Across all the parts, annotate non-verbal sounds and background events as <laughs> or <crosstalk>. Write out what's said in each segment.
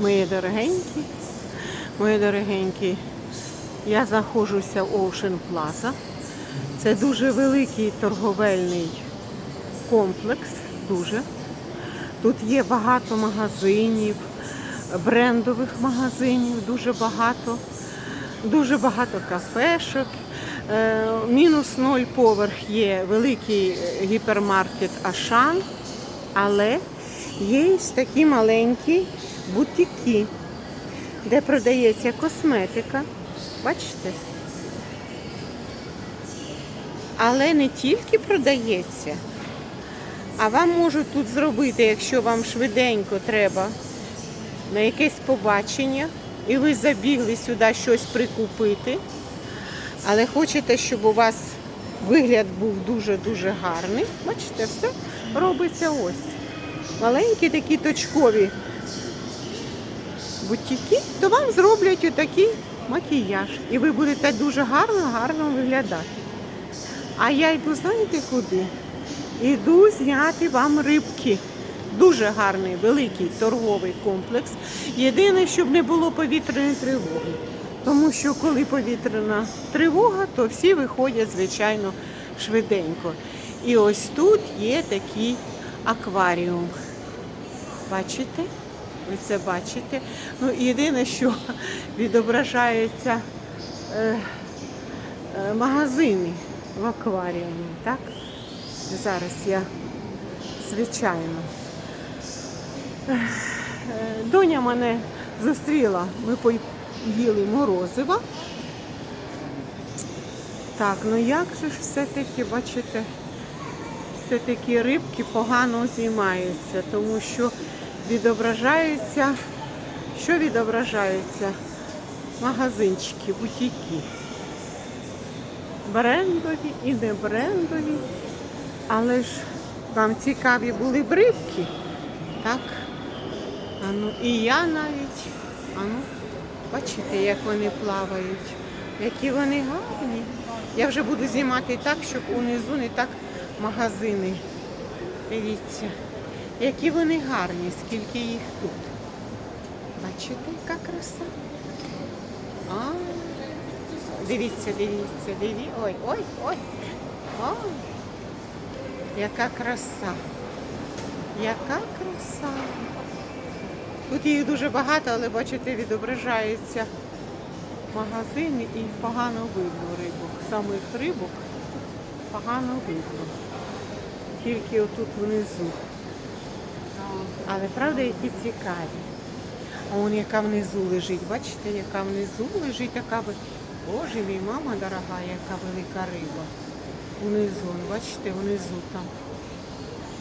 Мої дорогенькі, мої дорогенькі, я знаходжуся в Ocean Plaza. Це дуже великий торговельний комплекс, дуже. Тут є багато магазинів, брендових магазинів, дуже багато, дуже багато кафешок. Е, Мінус ноль поверх є великий гіпермаркет Ашан, але є такі маленькі бутики, де продається косметика. Бачите? Але не тільки продається, а вам можуть тут зробити, якщо вам швиденько треба на якесь побачення, і ви забігли сюди щось прикупити, але хочете, щоб у вас вигляд був дуже-дуже гарний. Бачите, все робиться ось. Маленькі такі точкові бутики, то вам зроблять отакий макіяж. І ви будете дуже гарно-гарно виглядати. А я йду, знаєте куди? Іду зняти вам рибки. Дуже гарний, великий торговий комплекс. Єдине, щоб не було повітряної тривоги. Тому що коли повітряна тривога, то всі виходять, звичайно, швиденько. І ось тут є такий акваріум. Бачите? Ви це бачите? Ну, єдине, що відображаються е, е, магазини в акваріумі, так? Зараз я, звичайно. Е, Доня мене зустріла, ми поїли морозива. Так, ну як же ж все-таки, бачите, все-таки рибки погано знімаються, тому що відображаються, що відображаються? Магазинчики, бутіки. Брендові і не брендові. Але ж вам цікаві були б рибки, так? А ну, і я навіть. А ну, бачите, як вони плавають, які вони гарні. Я вже буду знімати так, щоб унизу не так магазини. Дивіться, які вони гарні, скільки їх тут. Бачите, яка краса? А, дивіться, дивіться, дивіться. Ой, ой, ой. Ой. Яка краса. Яка краса. Тут їх дуже багато, але бачите, відображаються магазини і погано видно рибок. Самих рибок погано видно. Тільки отут внизу. Але правда, які цікаві. А вон яка внизу лежить, бачите, яка внизу лежить, яка ви. Боже мій, мама дорога, яка велика риба. Внизу, он, бачите, внизу там.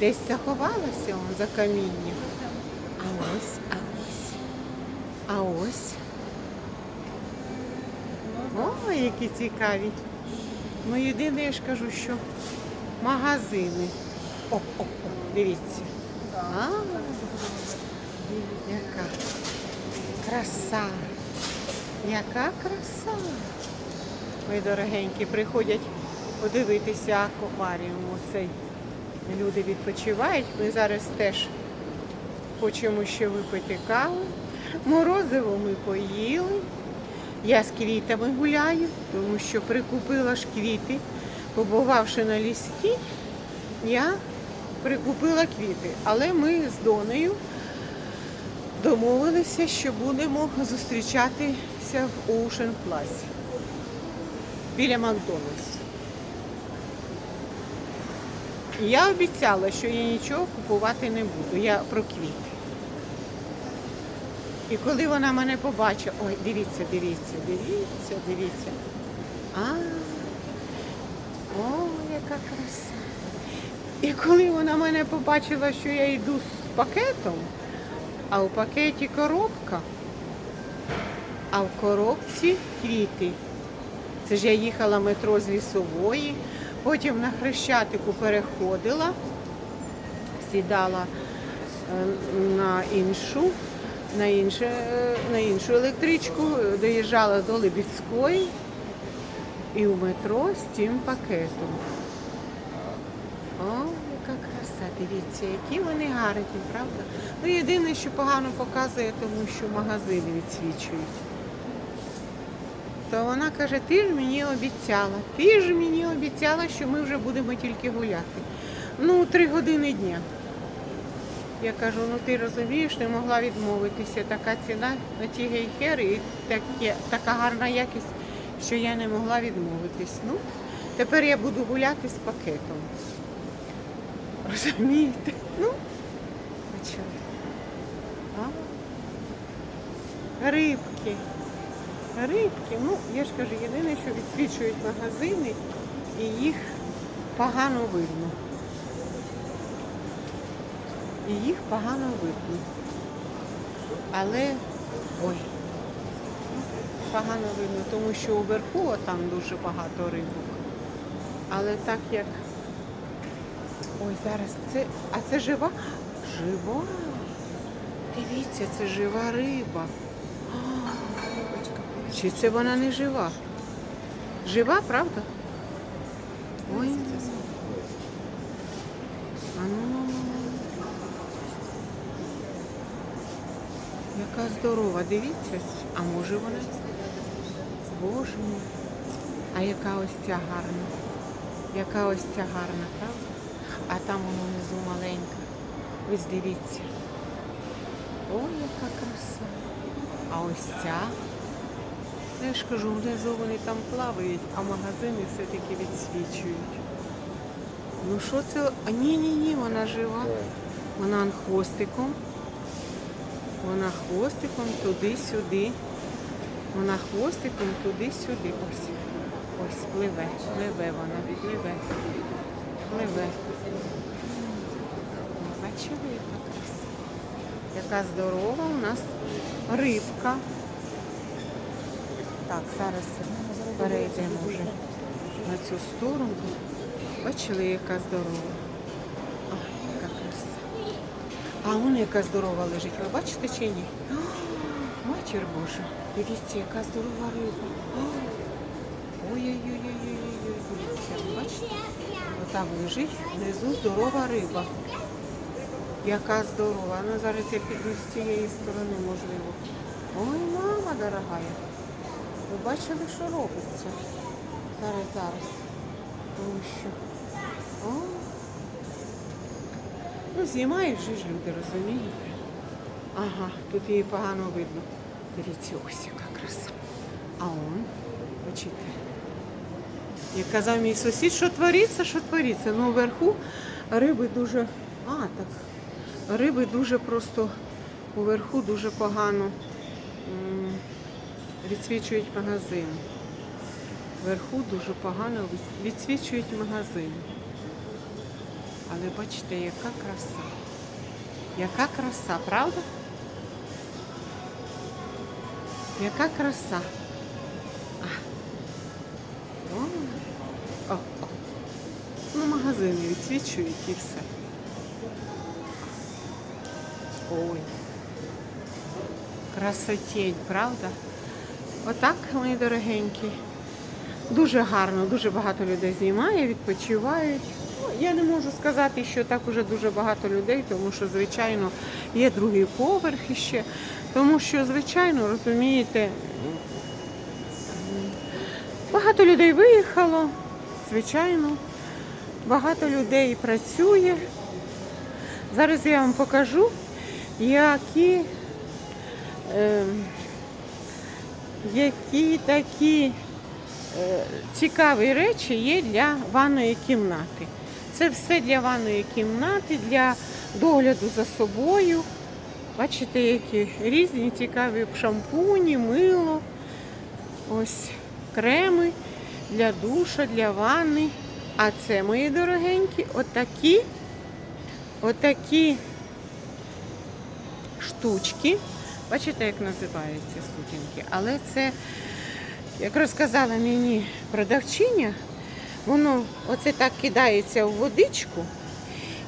Десь заховалася он за камінням. А ось, а ось. А ось. О, які цікаві. Ну, єдине, я ж кажу, що магазини. О, о, о, дивіться. А, яка краса. Яка краса. Мої дорогенькі, приходять подивитися акваріум. Оцей. Люди відпочивають. Ми зараз теж хочемо ще випити каву. Морозиво ми поїли. Я з квітами гуляю, тому що прикупила ж квіти. Побувавши на лісті, я прикупила квіти. Але ми з Донею домовилися, що будемо зустрічатися в Ocean Plaza біля Макдональдсу. Я обіцяла, що я нічого купувати не буду. Я про квіти. І коли вона мене побачила, ой, дивіться, дивіться, дивіться, дивіться. А, о, яка краса. І коли вона мене побачила, що я йду з пакетом, а у пакеті коробка, а в коробці квіти. Це ж я їхала метро з лісової, потім на Хрещатику переходила, сідала е, на іншу, на, інше, е, на іншу електричку, доїжджала до Либідської і у метро з цим пакетом. О, яка краса. дивіться, які вони гарні, правда? Ну, єдине, що погано показує, тому що магазини відсвічують. То вона каже, ти ж мені обіцяла, ти ж мені обіцяла, що ми вже будемо тільки гуляти. Ну, три години дня. Я кажу, ну ти розумієш, не могла відмовитися. Така ціна на ті гейхери і таке, така гарна якість, що я не могла відмовитись. Ну, тепер я буду гуляти з пакетом. Розумієте? Ну, почали. А? Рибки. Рибки. Ну, я ж кажу, єдине, що відсвічують магазини і їх погано видно. І їх погано видно. Але ой, погано видно, тому що уверху там дуже багато рибок. Але так як. Ой, зараз це. А це жива? Жива. Дивіться, це жива риба. Чи це вона не жива? Жива, правда? Ой. А ну, ну, ну. Яка здорова, дивіться. А може вона? Боже мій. А яка ось ця гарна? Яка ось ця гарна, правда? А там воно внизу маленька. Ось дивіться. Ой, яка краса. А ось ця. Ну, Я ж кажу, внизу вони там плавають, а магазини все-таки відсвічують. Ну що це? А ні, ні, ні, вона жива. Вона хвостиком. Вона хвостиком туди-сюди. Вона хвостиком туди-сюди. Ось. Ось пливе, пливе вона, пливе. Пливе. Бачили, яка здорова у нас рибка. Так, зараз перейдемо вже на цю сторону. Бачили, яка здорова. Ой, яка краса. А вона яка здорова лежить. Ви бачите чи ні? Матір Божа, дивіться, яка здорова риба. А, Ой-ой-ой-ой-ой-ой, бачите? Отам лежить внизу здорова риба. Яка здорова. Ну зараз я піду з цієї сторони, можливо. Ой, мама дорогая. Ви бачили, що робиться? Зараз, зараз. Тому що. О, Ну, знімають же ж люди, розумієте? Ага, тут її погано видно. Дивіться, ось яка краса. А он, бачите, як казав мій сусід, що твориться, що твориться. Ну, вверху риби дуже. А, так. Риби дуже просто уверху дуже погано відсвічують магазин. Вверху дуже погано відсвічують магазин. Але бачите, яка краса. Яка краса, правда? Яка краса. О, о, о. Ну, магазини відсвічують і все. Ой. Красотень, правда? Отак, мої дорогенькі. Дуже гарно, дуже багато людей знімає, відпочивають. Ну, я не можу сказати, що так уже дуже багато людей, тому що, звичайно, є другий поверх іще. Тому що, звичайно, розумієте, багато людей виїхало, звичайно, багато людей працює. Зараз я вам покажу, які, е, які такі е, цікаві речі є для ванної кімнати. Це все для ванної кімнати, для догляду за собою. Бачите, які різні цікаві шампуні, мило, ось креми для душа, для ванни. А це, мої дорогенькі, отакі, отакі штучки. Бачите, як називаються сутінки. Але це, як розказала мені продавчиня, воно оце так кидається в водичку,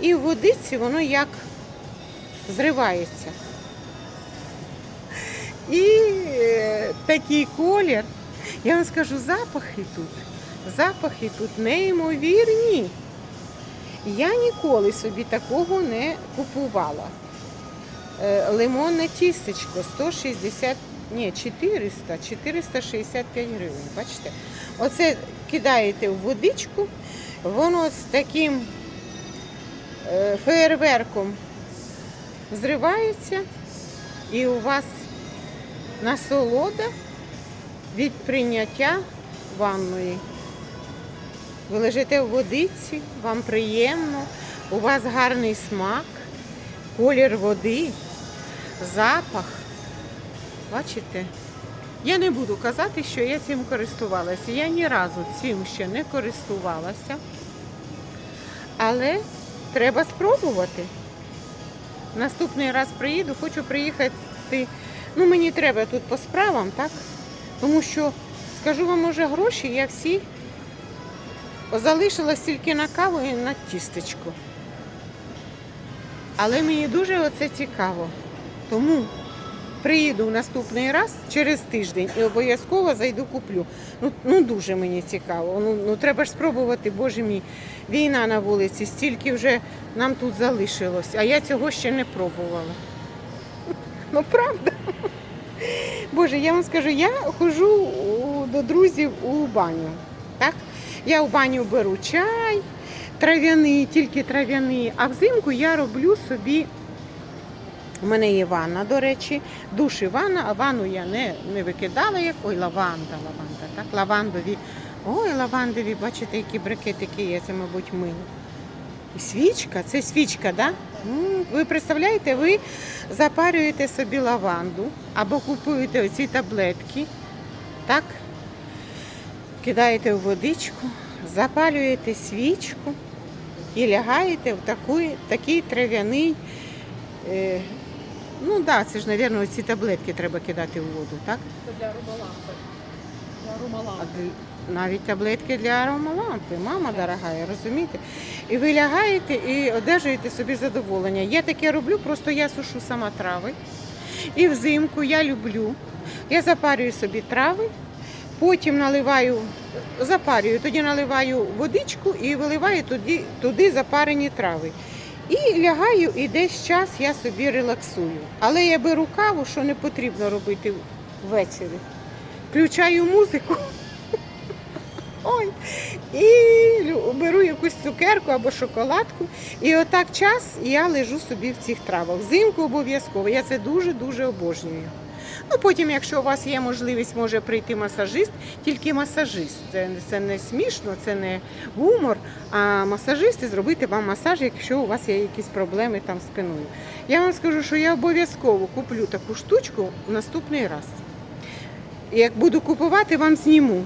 і в водиці воно як зривається. І е, такий колір. Я вам скажу, запахи тут. Запахи тут неймовірні. Я ніколи собі такого не купувала. Е, Лимонне тістечко 160, ні, 400, 465 гривень. Бачите? Оце кидаєте в водичку, воно з таким е, феєрверком зривається, і у вас насолода від прийняття ванної. Ви лежите в водиці, вам приємно, у вас гарний смак, колір води, запах. Бачите? Я не буду казати, що я цим користувалася. Я ні разу цим ще не користувалася. Але треба спробувати. Наступний раз приїду, хочу приїхати. Ну, мені треба тут по справам, так? Тому що, скажу вам, може, гроші я всі залишилась тільки на каву і на тістечко. Але мені дуже оце цікаво. Тому приїду в наступний раз через тиждень і обов'язково зайду куплю. Ну, ну дуже мені цікаво. Ну, ну треба ж спробувати, боже мій, війна на вулиці, стільки вже нам тут залишилось, а я цього ще не пробувала. Ну правда. Боже, я вам скажу, я ходжу до друзів у баню. Так? Я в баню беру чай, трав'яний, тільки трав'яний, а взимку я роблю собі. У мене є ванна, до речі, душ і ванна, а ванну я не, не викидала, як ой, лаванда, лаванда, так, лавандові. Ой, лавандові, бачите, які брикетики є, це, мабуть, мило. І свічка, це свічка, да? Ви представляєте, ви запарюєте собі лаванду або купуєте оці таблетки, так? Кидаєте в водичку, запалюєте свічку і лягаєте в таку, такий трав'яний. Ну так, да, це ж, мабуть, ці таблетки треба кидати в воду, так? Це для аромалампи. Для А аромалампи. навіть таблетки для аромалампи, мама дорога, розумієте? І ви лягаєте і одержуєте собі задоволення. Я таке роблю, просто я сушу сама трави. І взимку я люблю. Я запарюю собі трави, потім наливаю, запарюю, тоді наливаю водичку і виливаю туди, туди запарені трави. І лягаю, і десь час я собі релаксую. Але я беру каву, що не потрібно робити ввечері. Включаю музику. <laughs> Ой, і беру якусь цукерку або шоколадку. І отак час я лежу собі в цих травах. Взимку обов'язково. Я це дуже-дуже обожнюю. Ну, потім, якщо у вас є можливість, може прийти масажист, тільки масажист. Це, це не смішно, це не гумор, а масажист і зробити вам масаж, якщо у вас є якісь проблеми там спиною. Я вам скажу, що я обов'язково куплю таку штучку в наступний раз. Як буду купувати, вам зніму.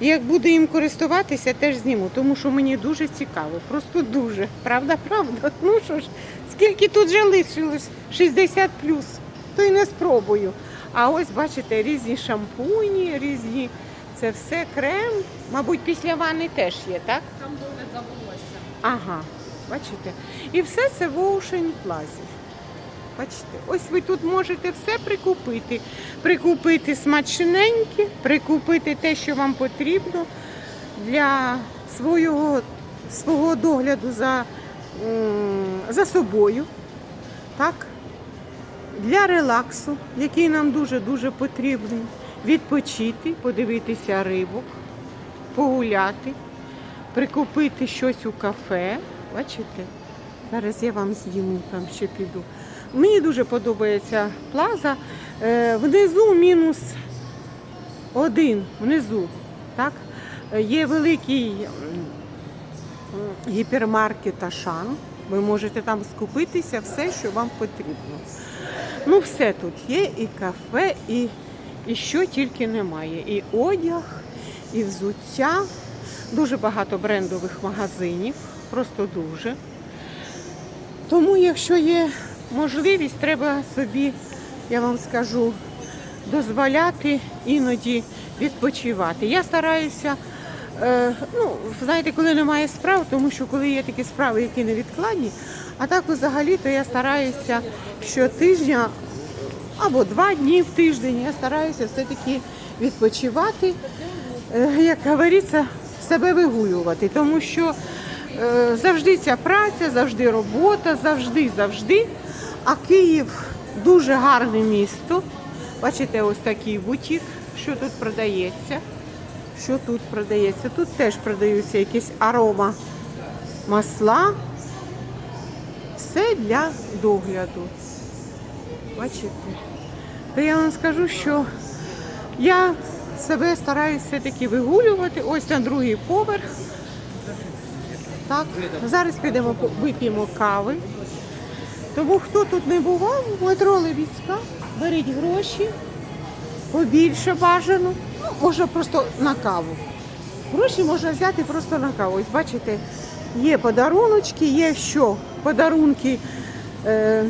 Як буду їм користуватися, теж зніму, тому що мені дуже цікаво, просто дуже. Правда, правда. Ну що ж, скільки тут вже лишилось? 60 плюс, то й не спробую. А ось бачите, різні шампуні, різні, це все крем. Мабуть, після ванни теж є, так? Там догляд за волосся. Ага, бачите. І все це в Ocean Plaza. Бачите, ось ви тут можете все прикупити. Прикупити смачненьке, прикупити те, що вам потрібно для свого, свого догляду за, за собою. Так? Для релаксу, який нам дуже-дуже потрібний. Відпочити, подивитися рибок, погуляти прикупити щось у кафе. Бачите? Зараз я вам зніму, там ще піду. Мені дуже подобається плаза. Е, Внизу мінус один, внизу. Так? Є великий гіпермаркет Ашан. Ви можете там скупитися все, що вам потрібно. Ну, все тут є, і кафе, і, і що тільки немає. І одяг, і взуття. Дуже багато брендових магазинів, просто дуже. Тому, якщо є можливість, треба собі, я вам скажу, дозволяти іноді відпочивати. Я стараюся, е, ну, знаєте, коли немає справ, тому що коли є такі справи, які невідкладні, а так взагалі, то я стараюся щотижня або два дні в тиждень, я стараюся все-таки відпочивати, е, як говориться, себе вигулювати, тому що е, завжди ця праця, завжди робота, завжди, завжди. А Київ дуже гарне місто. Бачите, ось такий бутік, що тут продається. Що тут продається? Тут теж продаються якісь арома масла. Все для догляду. Бачите? То я вам скажу, що я себе стараюся все-таки вигулювати. Ось на другий поверх. Так, зараз підемо вип'ємо кави. Тому хто тут не бував, метро Левіцька, беріть гроші, побільше бажано. Ну, можна просто на каву. Гроші можна взяти просто на каву. Ось бачите, є подаруночки, є що подарунки е,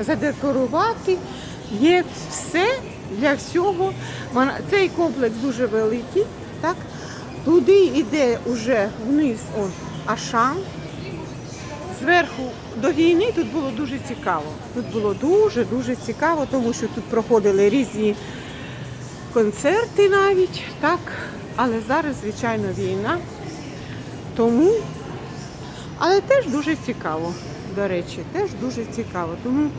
задекорувати, є все для всього. Цей комплекс дуже великий. Так? Туди йде вже вниз он, Ашан. Зверху до війни тут було дуже цікаво. Тут було дуже-дуже цікаво, тому що тут проходили різні концерти навіть, так. Але зараз, звичайно, війна. Тому, але теж дуже цікаво, до речі, теж дуже цікаво. Тому,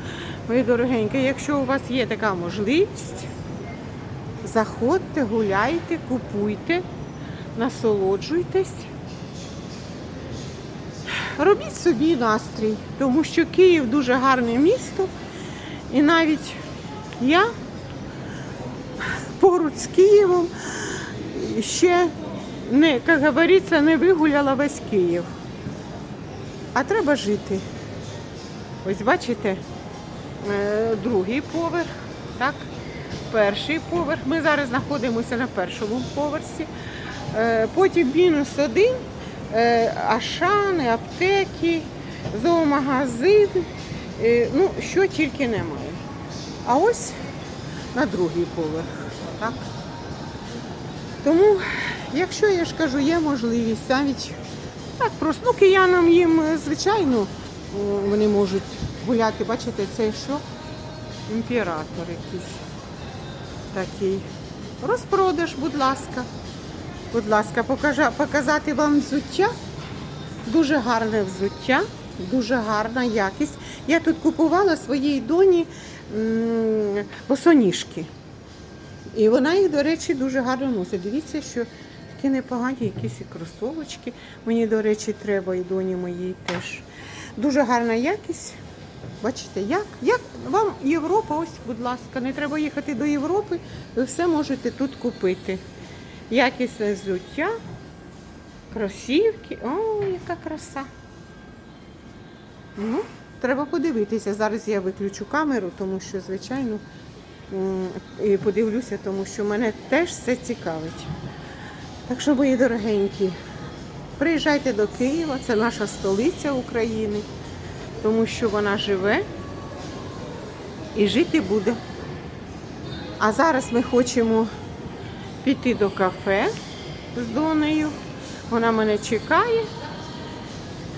мої дорогенькі, якщо у вас є така можливість, заходьте, гуляйте, купуйте, насолоджуйтесь. Робіть собі настрій, тому що Київ дуже гарне місто. І навіть я поруч з Києвом ще не, як говориться, не вигуляла весь Київ. А треба жити. Ось бачите, е, другий поверх, так? Перший поверх. Ми зараз знаходимося на першому поверсі. Е, Потім мінус один, е, ашани, аптеки, зоомагазин, ну, що тільки немає. А ось на другий поверх. Так? Тому, якщо я ж кажу, є можливість навіть так просто, ну киянам їм, е, звичайно, вони можуть гуляти. Бачите, це що? Імператор якийсь такий. Розпродаж, будь ласка. Будь ласка, покажа, показати вам взуття. Дуже гарне взуття, дуже гарна якість. Я тут купувала своїй доні босоніжки. І вона їх, до речі, дуже гарно носить. Дивіться, що такі непогані якісь і кросовочки. Мені, до речі, треба і доні моїй теж. Дуже гарна якість. Бачите, як? Як вам Європа, ось, будь ласка, не треба їхати до Європи, ви все можете тут купити. Якісне взуття, кросівки. О, яка краса. Ну, треба подивитися. Зараз я виключу камеру, тому що, звичайно, і подивлюся, тому що мене теж все цікавить. Так що, мої дорогенькі, приїжджайте до Києва, це наша столиця України, тому що вона живе і жити буде. А зараз ми хочемо піти до кафе з Донею. Вона мене чекає,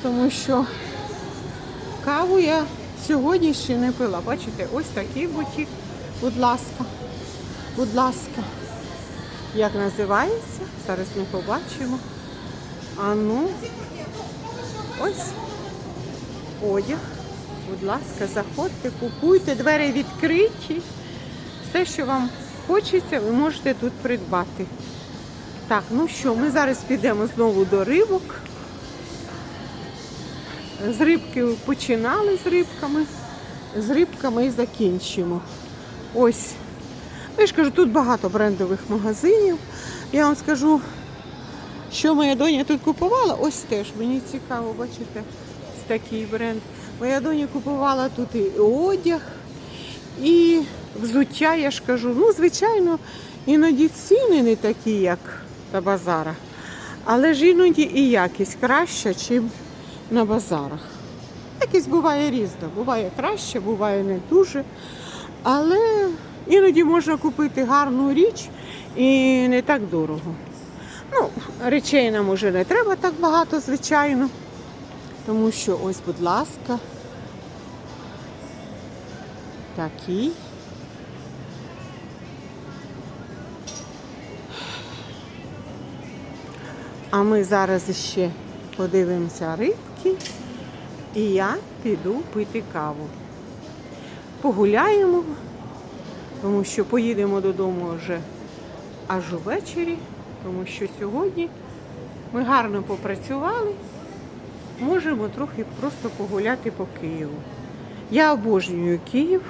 тому що каву я сьогодні ще не пила. Бачите, ось такий бутік. Будь ласка, будь ласка. Як називається? Зараз ми побачимо. А ну, ось одяг. Будь ласка, заходьте, купуйте, двері відкриті. Все, що вам хочеться, ви можете тут придбати. Так, ну що, ми зараз підемо знову до рибок. З рибки починали з рибками, з рибками і закінчимо. Ось. Ну, Я ж кажу, тут багато брендових магазинів. Я вам скажу, що моя доня тут купувала, ось теж мені цікаво, бачите, такий бренд. Моя доня купувала тут і одяг, і взуття, я ж кажу. Ну, звичайно, іноді ціни не такі, як на базарах. Але ж іноді і якість краща, ніж на базарах. Якість буває різна. Буває краще, буває не дуже. Але іноді можна купити гарну річ і не так дорого. Ну, речей нам уже не треба так багато, звичайно. Тому що ось, будь ласка, такий. А ми зараз ще подивимося рибки, і я піду пити каву. Погуляємо, тому що поїдемо додому вже аж увечері, тому що сьогодні ми гарно попрацювали, можемо трохи просто погуляти по Києву. Я обожнюю Київ,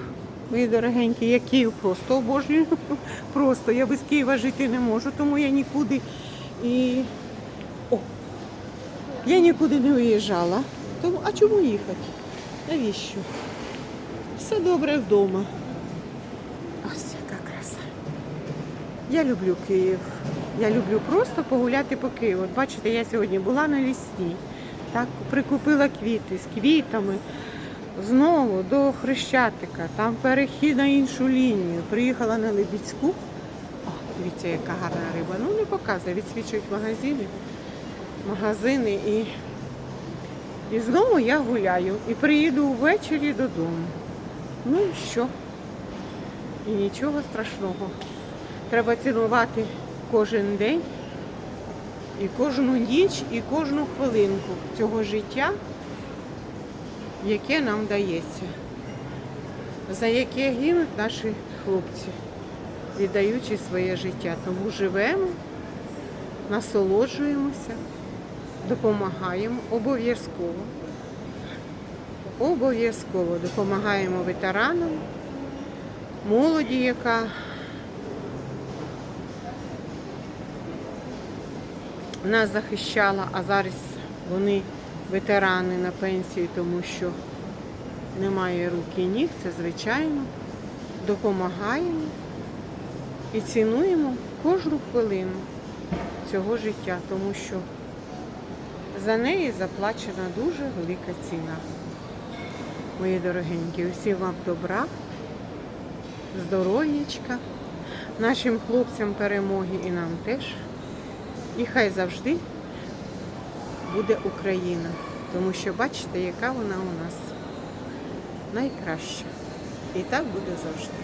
мої дорогенькі, я Київ просто обожнюю. <laughs> Просто я без Києва жити не можу, тому я нікуди і. О! Я нікуди не виїжджала. Тому, а чому їхати? Навіщо? Все добре вдома. Ось яка краса. Я люблю Київ. Я люблю просто погуляти по Києву. Бачите, я сьогодні була на лісні, так, прикупила квіти з квітами. Знову до Хрещатика, там перехід на іншу лінію. Приїхала на Лебідську. О, дивіться, яка гарна риба. Ну не показує, відсвічують магазини, магазини і, і знову я гуляю. І приїду ввечері додому. Ну і що? І нічого страшного. Треба цінувати кожен день, і кожну ніч, і кожну хвилинку цього життя, яке нам дається, за яке гинуть наші хлопці, віддаючи своє життя. Тому живемо, насолоджуємося, допомагаємо обов'язково. Обов'язково допомагаємо ветеранам, молоді, яка нас захищала, а зараз вони ветерани на пенсії, тому що немає рук і ніг, це звичайно. Допомагаємо і цінуємо кожну хвилину цього життя, тому що за неї заплачена дуже велика ціна. Мої дорогенькі, усім вам добра, здоров'ячка, нашим хлопцям перемоги і нам теж. І хай завжди буде Україна. Тому що бачите, яка вона у нас найкраща. І так буде завжди.